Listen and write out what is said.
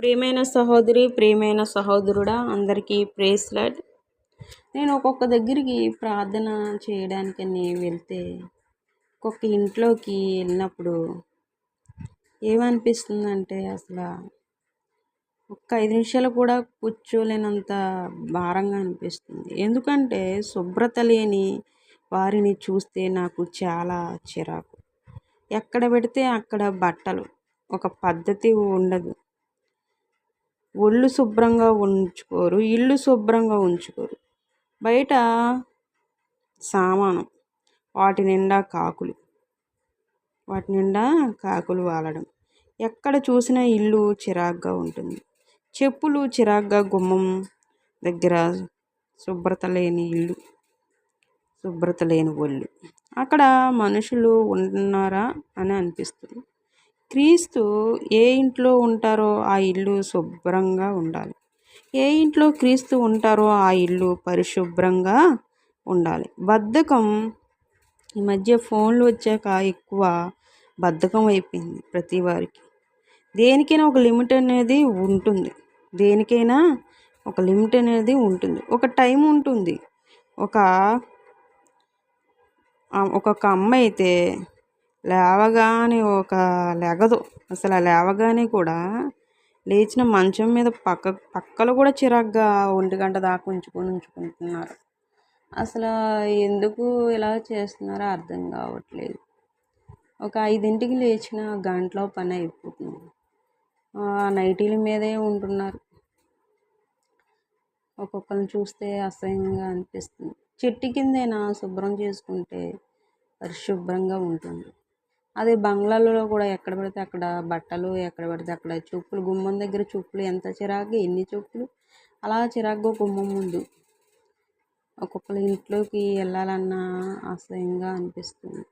ప్రియమైన సహోదరి ప్రియమైన సహోదరుడా అందరికీ ప్రేస్లడ్ నేను ఒక్కొక్క దగ్గరికి ప్రార్థన చేయడానికని వెళ్తే ఒక్కొక్క ఇంట్లోకి వెళ్ళినప్పుడు ఏమనిపిస్తుందంటే అసలు ఒక్క ఐదు నిమిషాలు కూడా కూర్చోలేనంత భారంగా అనిపిస్తుంది. ఎందుకంటే శుభ్రత లేని వారిని చూస్తే నాకు చాలా చిరాకు. ఎక్కడ పెడితే అక్కడ బట్టలు. ఒక పద్ధతి ఉండదు. ఒళ్ళు శుభ్రంగా ఉంచుకోరు ఇల్లు శుభ్రంగా ఉంచుకోరు. బయట సామాను వాటి నిండా కాకులు వాటి నిండా కాకులు వాలడం. ఎక్కడ చూసినా ఇల్లు చిరాగ్గా ఉంటుంది. చెప్పులు చిరాగ్గా గుమ్మం దగ్గర శుభ్రత లేని ఇల్లు శుభ్రత లేని ఒళ్ళు. అక్కడ మనుషులు ఉన్నారా అని అనిపిస్తుంది. క్రీస్తు ఏ ఇంట్లో ఉంటారో ఆ ఇల్లు శుభ్రంగా ఉండాలి. ఏ ఇంట్లో క్రీస్తు ఉంటారో ఆ ఇల్లు పరిశుభ్రంగా ఉండాలి. బద్ధకం ఈ మధ్య ఫోన్లు వచ్చాక ఎక్కువ బద్ధకం అయిపోయింది ప్రతి వారికి. దేనికైనా ఒక లిమిట్ అనేది ఉంటుంది. దేనికైనా ఒక లిమిట్ అనేది ఉంటుంది. ఒక టైం ఉంటుంది. ఒక ఒక అమ్మ అయితే లేవగానే ఒక లెగదు. అసలు ఆ లేవగానే కూడా లేచిన మంచం మీద పక్క పక్కలు కూడా చిరాగ్గా ఒంటి గంట దాకా ఉంచుకొని ఉంచుకుంటున్నారు. అసలు ఎందుకు ఇలా చేస్తున్నారో అర్థం కావట్లేదు. ఒక ఐదింటికి లేచిన గంటలో పని అయిపోతుంది. నైటీల మీదే ఉంటున్నారు. ఒక్కొక్కరిని చూస్తే అసహ్యంగా అనిపిస్తుంది. చెట్టు కిందైనా శుభ్రం చేసుకుంటే పరిశుభ్రంగా ఉంటుంది. అదే బంగ్లాలలో కూడా ఎక్కడ పడితే అక్కడ బట్టలు ఎక్కడ పడితే అక్కడ చెప్పులు గుమ్మం దగ్గర చెప్పులు ఎంత చిరాకు ఎన్ని చెప్పులు అలా చిరాకుగా గుమ్మం ముందు ఒక్కొక్కరి ఇంట్లోకి వెళ్ళాలన్నా అసహ్యంగా అనిపిస్తుంది.